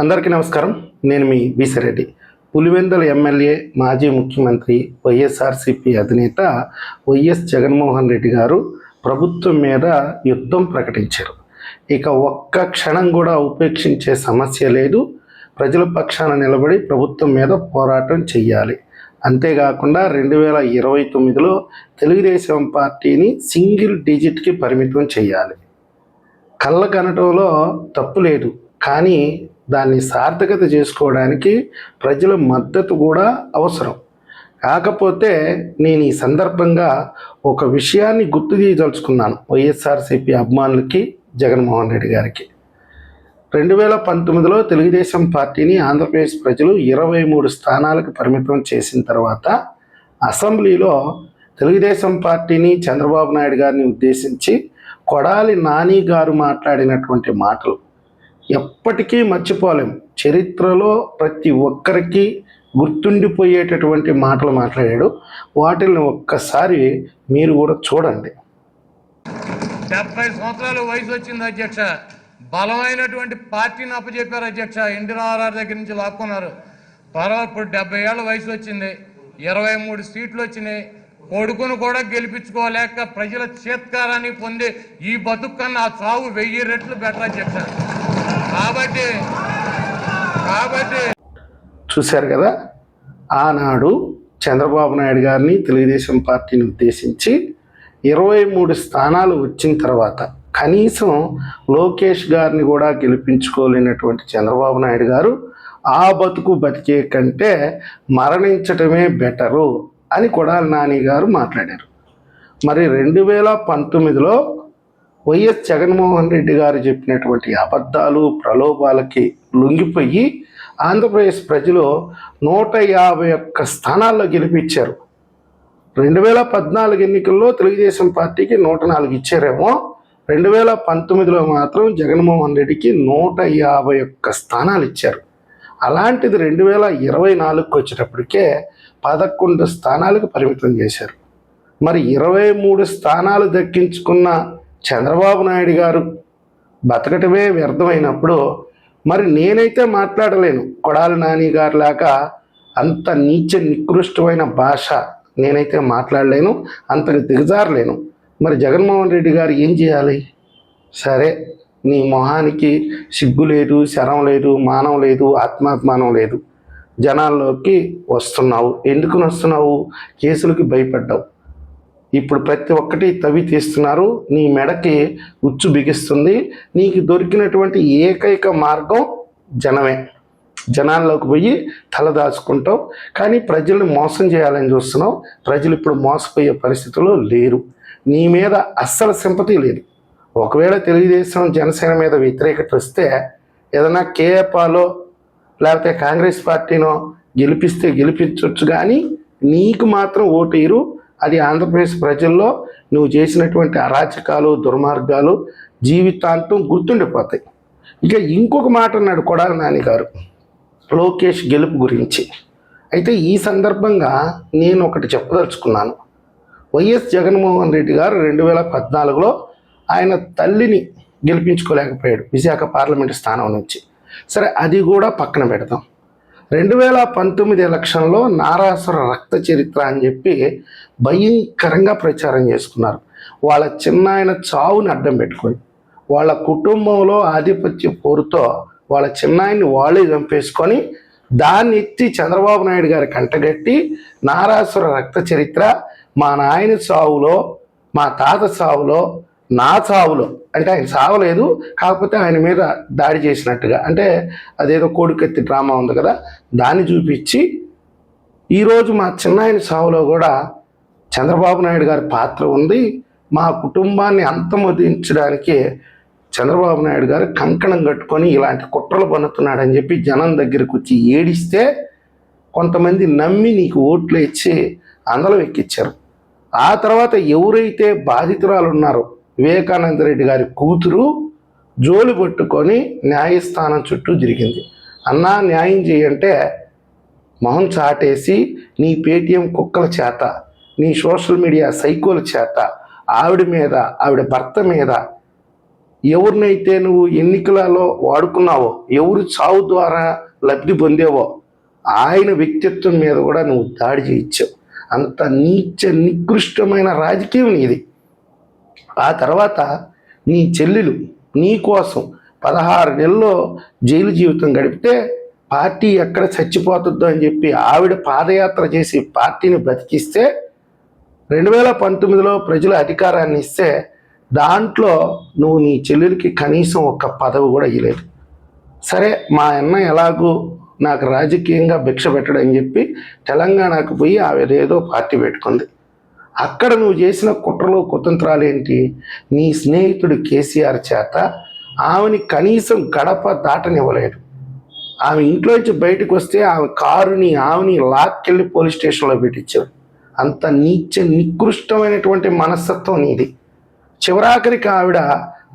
అందరికీ నమస్కారం. నేను మీ విసిరెడ్డి. పులివెందల ఎమ్మెల్యే మాజీ ముఖ్యమంత్రి వైఎస్ఆర్సిపి అధినేత వైఎస్ జగన్మోహన్ రెడ్డి గారు ప్రభుత్వం మీద యుద్ధం ప్రకటించారు. ఇక ఒక్క క్షణం కూడా ఉపేక్షించే సమస్య లేదు. ప్రజల పక్షాన నిలబడి ప్రభుత్వం మీద పోరాటం చెయ్యాలి. అంతేకాకుండా రెండు వేల ఇరవై తొమ్మిదిలో తెలుగుదేశం పార్టీని సింగిల్ డిజిట్కి పరిమితం చేయాలి కళ్ళ కనటంలో తప్పు లేదు. కానీ దాన్ని సార్థకత చేసుకోవడానికి ప్రజల మద్దతు కూడా అవసరం. కాకపోతే నేను ఈ సందర్భంగా ఒక విషయాన్ని గుర్తు తీయదలుచుకున్నాను వైఎస్ఆర్సీపీ అభిమానులకి జగన్మోహన్ రెడ్డి గారికి. రెండు వేల పంతొమ్మిదిలో తెలుగుదేశం పార్టీని ఆంధ్రప్రదేశ్ ప్రజలు ఇరవై మూడు స్థానాలకు పరిమితం చేసిన తర్వాత అసెంబ్లీలో తెలుగుదేశం పార్టీని చంద్రబాబు నాయుడు గారిని ఉద్దేశించి కొడాలి నాని గారు మాట్లాడినటువంటి మాటలు ఎప్పటికీ మర్చిపోలేం. చరిత్రలో ప్రతి ఒక్కరికి గుర్తుండిపోయేటటువంటి మాటలు మాట్లాడాడు. వాటిని ఒక్కసారి మీరు కూడా చూడండి. డెబ్బై సంవత్సరాల వయసు వచ్చింది అధ్యక్ష. బలమైనటువంటి పార్టీని అప్పచెప్పారు అధ్యక్ష. ఎన్టీ రామారావు దగ్గర నుంచి లాక్కున్నారు. తర్వాత ఇప్పుడు డెబ్బై ఏళ్ళ వయసు వచ్చింది. ఇరవై మూడు సీట్లు వచ్చినాయి. కొడుకును కూడా గెలిపించుకోలేక ప్రజల చేత్కారాన్ని పొంది ఈ బతుకు కన్నా ఆ చావు వెయ్యి రెట్లు బెటర్ అధ్యక్ష. చూశారు కదా? ఆనాడు చంద్రబాబు నాయుడు గారిని తెలుగుదేశం పార్టీని ఉద్దేశించి ఇరవై మూడు స్థానాలు వచ్చిన తర్వాత కనీసం లోకేష్ గారిని కూడా గెలిపించుకోలేనటువంటి చంద్రబాబు నాయుడు గారు ఆ బతుకు బతికే కంటే మరణించటమే బెటరు అని కొడాలి నాని గారు మాట్లాడారు. మరి రెండు వేల పంతొమ్మిదిలో వైఎస్ జగన్మోహన్ రెడ్డి గారు చెప్పినటువంటి అబద్ధాలు ప్రలోభాలకి లొంగిపోయి ఆంధ్రప్రదేశ్ ప్రజలు నూట యాభై ఒక్క స్థానాల్లో గెలిపించారు. రెండు వేల పద్నాలుగు ఎన్నికల్లో తెలుగుదేశం పార్టీకి నూట నాలుగు ఇచ్చారేమో. రెండు వేల పంతొమ్మిదిలో మాత్రం జగన్మోహన్ రెడ్డికి నూట యాభై ఒక్క స్థానాలు ఇచ్చారు. అలాంటిది రెండు వేల ఇరవై నాలుగుకి వచ్చేటప్పటికే పదకొండు స్థానాలకు పరిమితం చేశారు. మరి ఇరవై మూడు స్థానాలు దక్కించుకున్న చంద్రబాబు నాయుడు గారు బతకటమే వ్యర్థమైనప్పుడు మరి నేనైతే మాట్లాడలేను. కొడాలి నాని గారు లాక అంత నీచ నికృష్టమైన భాష నేనైతే మాట్లాడలేను అంతకు దిగజారలేను. మరి జగన్మోహన్ రెడ్డి గారు ఏం చేయాలి? సరే నీ మొహానికి సిగ్గు లేదు శరం లేదు మానం లేదు ఆత్మాభిమానం లేదు. జనాల్లోకి వస్తున్నావు. ఎందుకు వస్తున్నావు కేసులకి భయపడ్డావు. ఇప్పుడు ప్రతి ఒక్కటి తవ్వి తీస్తున్నారు. నీ మెడకి ఉచ్చు బిగిస్తుంది. నీకు దొరికినటువంటి ఏకైక మార్గం జనమే. జనాల్లోకి పోయి తలదాచుకుంటావు కానీ ప్రజల్ని మోసం చేయాలని చూస్తున్నావు. ప్రజలు ఇప్పుడు మోసపోయే పరిస్థితుల్లో లేరు. నీ మీద అస్సలు సింపతి లేదు. ఒకవేళ తెలుగుదేశం జనసేన మీద వ్యతిరేకత వస్తే ఏదైనా కేఏపాలో లేకపోతే కాంగ్రెస్ పార్టీనో గెలిపిస్తే గెలిపించవచ్చు కానీ నీకు మాత్రం ఓటేరు అది ఆంధ్రప్రదేశ్ ప్రజల్లో నువ్వు చేసినటువంటి అరాచకాలు దుర్మార్గాలు జీవితాంతం గుర్తుండిపోతాయి. ఇక ఇంకొక మాట అన్నాడు కొడాలి నాని గారు లోకేష్ గెలుపు గురించి. అయితే ఈ సందర్భంగా నేను ఒకటి చెప్పదలుచుకున్నాను. వైఎస్ జగన్మోహన్ రెడ్డి గారు రెండు వేల పద్నాలుగులో ఆయన తల్లిని గెలిపించుకోలేకపోయాడు విశాఖ పార్లమెంటు స్థానం నుంచి. సరే అది కూడా పక్కన పెడదాం. రెండు వేల పంతొమ్మిది ఎలక్షన్లో నారాసుర రక్త చరిత్ర అని చెప్పి భయంకరంగా ప్రచారం చేసుకున్నారు. వాళ్ళ చిన్నాయన చావుని అడ్డం పెట్టుకొని వాళ్ళ కుటుంబంలో ఆధిపత్య పోరుతో వాళ్ళ చిన్నాయన్ని వాళ్ళే చంపేసుకొని దాన్ని ఎత్తి చంద్రబాబు నాయుడు గారి కంటగట్టి నారాసుర రక్త చరిత్ర మా నాయన సావులో మా తాత సావులో నా చావులో. అంటే ఆయన చావలేదు కాకపోతే ఆయన మీద దాడి చేసినట్టుగా. అంటే అదేదో కోడికత్తి డ్రామా ఉంది కదా దాన్ని చూపించి ఈరోజు మా చిన్నాయన సావులో కూడా చంద్రబాబు నాయుడు గారి పాత్ర ఉంది. మా కుటుంబాన్ని అంతమొదించడానికి చంద్రబాబు నాయుడు గారు కంకణం కట్టుకొని ఇలాంటి కుట్రలు పన్నుతున్నాడని చెప్పి జనం దగ్గరికి వచ్చి ఏడిస్తే కొంతమంది నమ్మి నీకు ఓట్లు ఇచ్చి అందలం ఎక్కించారు ఆ తర్వాత ఎవరైతే బాధితురాలు ఉన్నారో వివేకానంద రెడ్డి గారి కూతురు జోలు పట్టుకొని న్యాయస్థానం చుట్టూ తిరిగింది. అన్నా న్యాయం చేయంటే మొహం చాటేసి నీ పేటీఎం కుక్కల చేత నీ సోషల్ మీడియా సైకోల చేత ఆవిడ మీద ఆవిడ భర్త మీద ఎవరినైతే నువ్వు ఎన్నికలలో వాడుకున్నావో ఎవరు చావు ద్వారా లబ్ధి పొందేవో ఆయన వ్యక్తిత్వం మీద కూడా నువ్వు దాడి చేయించావు. అంత నీచ నికృష్టమైన రాజకీయం నీది. ఆ తర్వాత నీ చెల్లెలు నీ కోసం పదహారు నెలల్లో జైలు జీవితం గడిపితే పార్టీ ఎక్కడ చచ్చిపోతుందో అని చెప్పి ఆవిడ పాదయాత్ర చేసి పార్టీని బ్రతికిస్తే రెండు వేల పంతొమ్మిదిలో ప్రజల అధికారాన్ని ఇస్తే దాంట్లో నువ్వు నీ చెల్లెలకి కనీసం ఒక్క పదవి కూడా ఇవ్వలేదు సరే మా అన్న ఎలాగూ నాకు రాజకీయంగా భిక్ష పెట్టడని చెప్పి తెలంగాణకు పోయి ఆవిడ ఏదో పార్టీ పెట్టుకుంది. అక్కడ నువ్వు చేసిన కుట్రలు కుతంత్రాలు ఏంటి నీ స్నేహితుడు కేసీఆర్ చేత ఆమెని కనీసం గడప దాటనివ్వలేదు. ఆమె ఇంట్లోంచి బయటకు వస్తే ఆమె కారుని ఆమెని లాక్కెళ్ళి పోలీస్ స్టేషన్లో పెట్టించారు అంత నీచ నికృష్టమైనటువంటి మనస్తత్వం నీది. చివరాఖరికి ఆవిడ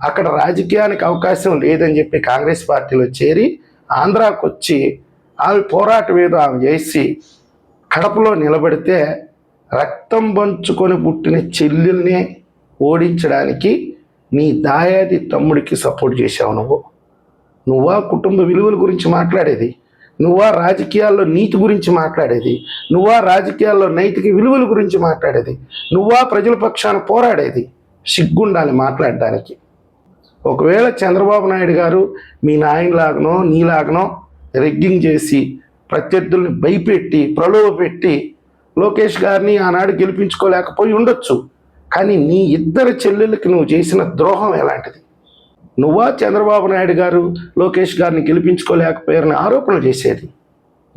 అక్కడ రాజకీయానికి అవకాశం లేదని చెప్పి కాంగ్రెస్ పార్టీలో చేరి ఆంధ్రాకు వచ్చి ఆమె పోరాటం ఏదో ఆమె చేసి కడపలో నిలబడితే రక్తం పంచుకొని పుట్టిన చెల్లెల్ని ఓడించడానికి నీ దాయాది తమ్ముడికి సపోర్ట్ చేశావు నువ్వు. నువ్వా కుటుంబ విలువల గురించి మాట్లాడేది? నువ్వా రాజకీయాల్లో నీతి గురించి మాట్లాడేది? నువ్వా రాజకీయాల్లో నైతిక విలువల గురించి మాట్లాడేది? నువ్వా ప్రజల పక్షాన పోరాడేది? సిగ్గుండాలి మాట్లాడడానికి. ఒకవేళ చంద్రబాబు నాయుడు గారు మీ నాయనలాగనో నీలాగనో రెగ్గింగ్ చేసి ప్రత్యర్థుల్ని భయపెట్టి ప్రలోభ పెట్టి లోకేష్ గారిని ఆనాడు గెలిపించుకోలేకపోయి ఉండొచ్చు. కానీ నీ ఇద్దరు చెల్లెళ్ళకి నువ్వు చేసిన ద్రోహం ఎలాంటిది? నువ్వా చంద్రబాబు నాయుడు గారు లోకేష్ గారిని గెలిపించుకోలేకపోయారని ఆరోపణలు చేసేది?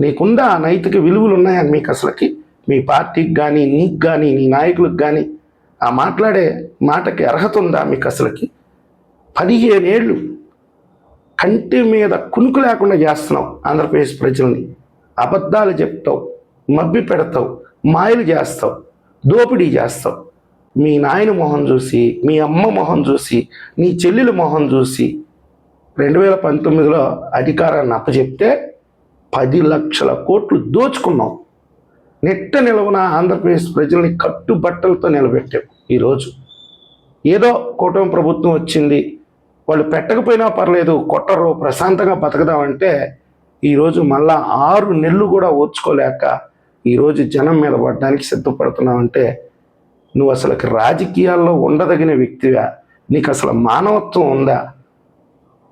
నీకుందా ఆ నైతిక విలువలు ఉన్నాయని మీకు అసలుకి? మీ పార్టీకి కానీ నీకు కానీ నీ నాయకులకు కానీ ఆ మాట్లాడే మాటకి అర్హత ఉందా మీకు అసలుకి? పదిహేను ఏళ్ళు కంటి మీద కునుకు లేకుండా చేస్తున్నావు ఆంధ్రప్రదేశ్ ప్రజల్ని. అబద్ధాలు చెప్తావు మబ్బి పెడతావు మాయలు చేస్తావు దోపిడీ చేస్తావు. మీ నాయన మొహం చూసి మీ అమ్మ మొహం చూసి నీ చెల్లెల మొహం చూసి రెండు వేల పంతొమ్మిదిలో అధికారాన్ని అప్పచెప్తే పది లక్షల కోట్లు దోచుకున్నాం. నెట్ట నిలవన ఆంధ్రప్రదేశ్ ప్రజల్ని కట్టుబట్టలతో నిలబెట్టాం ఈరోజు. ఏదో కూటమి ప్రభుత్వం వచ్చింది వాళ్ళు పెట్టకపోయినా పర్లేదు కొట్టరు ప్రశాంతంగా బతకదామంటే ఈరోజు మళ్ళా ఆరు నెలలు కూడా ఓర్చుకోలేక ఈరోజు జనం మీద పడడానికి సిద్ధపడుతున్నావంటే నువ్వు అసలు రాజకీయాల్లో ఉండదగిన వ్యక్తివా? నీకు అసలు మానవత్వం ఉందా?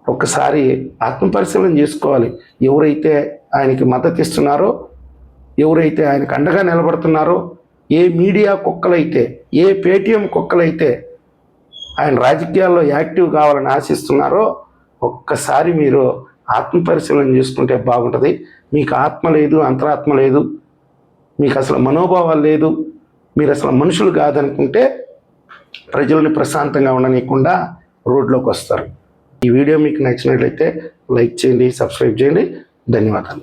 ఒకసారి ఆత్మపరిశీలన చేసుకోవాలి. ఎవరైతే ఆయనకి మద్దతు ఇస్తున్నారో ఎవరైతే ఆయనకు అండగా నిలబడుతున్నారో ఏ మీడియా కుక్కలైతే ఏ పేటీఎం కుక్కలైతే ఆయన రాజకీయాల్లో యాక్టివ్ కావాలని ఆశిస్తున్నారో ఒక్కసారి మీరు ఆత్మపరిశీలన చేసుకుంటే బాగుంటుంది. మీకు ఆత్మ లేదు అంతరాత్మ లేదు. మీకు అసలు మనోభావాలు లేదు. మీరు అసలు మనుషులు కాదనుకుంటే ప్రజల్ని ప్రశాంతంగా ఉండనీయకుండా రోడ్లోకి వస్తారు ఈ వీడియో మీకు నచ్చినట్లయితే లైక్ చేయండి సబ్స్క్రైబ్ చేయండి. ధన్యవాదాలు.